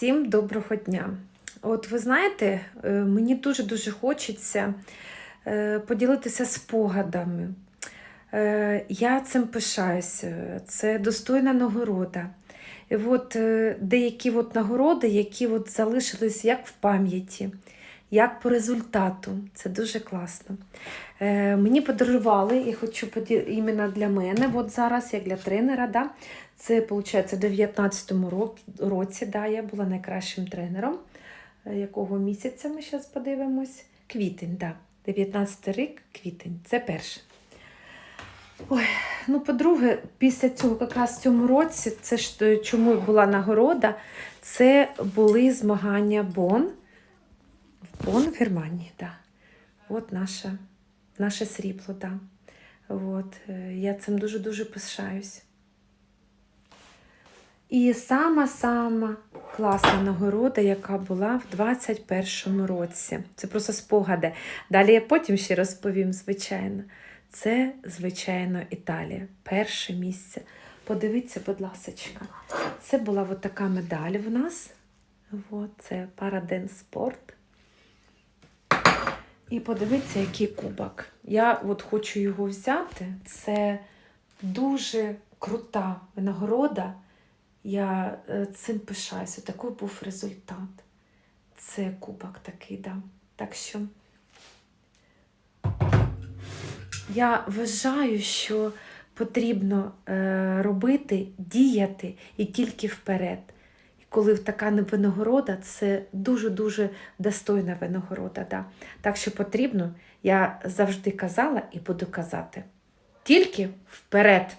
Всім доброго дня. От ви знаєте, е, мені дуже-дуже хочеться е, поділитися спогадами. Е, Я цим пишаюся. Це достойна нагорода. І от деякі от нагороди, які от залишились як в пам'яті, як по результату. Це дуже класно. Е, Мені подарували, я хочу іменно для мене, от зараз, як для тренера. Да? Це, виходить, у 19-му році да, я була найкращим тренером. Е, Якого місяця ми зараз подивимось? Квітень, да. 19 рік, квітень. Це перше. Ой, ну, по-друге, після цього, якраз в цьому році, це ж е, чому була нагорода, це були змагання Бон. В Бон в Германії, так. Да. От наша, наше срібло, да. От, е, я цим дуже-дуже пишаюсь. І сама-сама класна нагорода, яка була в 21-му році. Це просто спогади. Далі я потім ще розповім, звичайно. Це, звичайно, Італія. Перше місце. Подивіться, будь ласка. Це була така медаль в нас. От, це Параден Спорт. І подивіться, який кубок. Я от хочу його взяти. Це дуже крута нагорода. Я е, цим пишаюся. Такий був результат. Це кубок такий, да. Так що я вважаю, що потрібно е, робити, діяти і тільки вперед. Коли така винагорода, це дуже-дуже достойна винагорода. Да. Так що потрібно, я завжди казала і буду казати. Тільки вперед.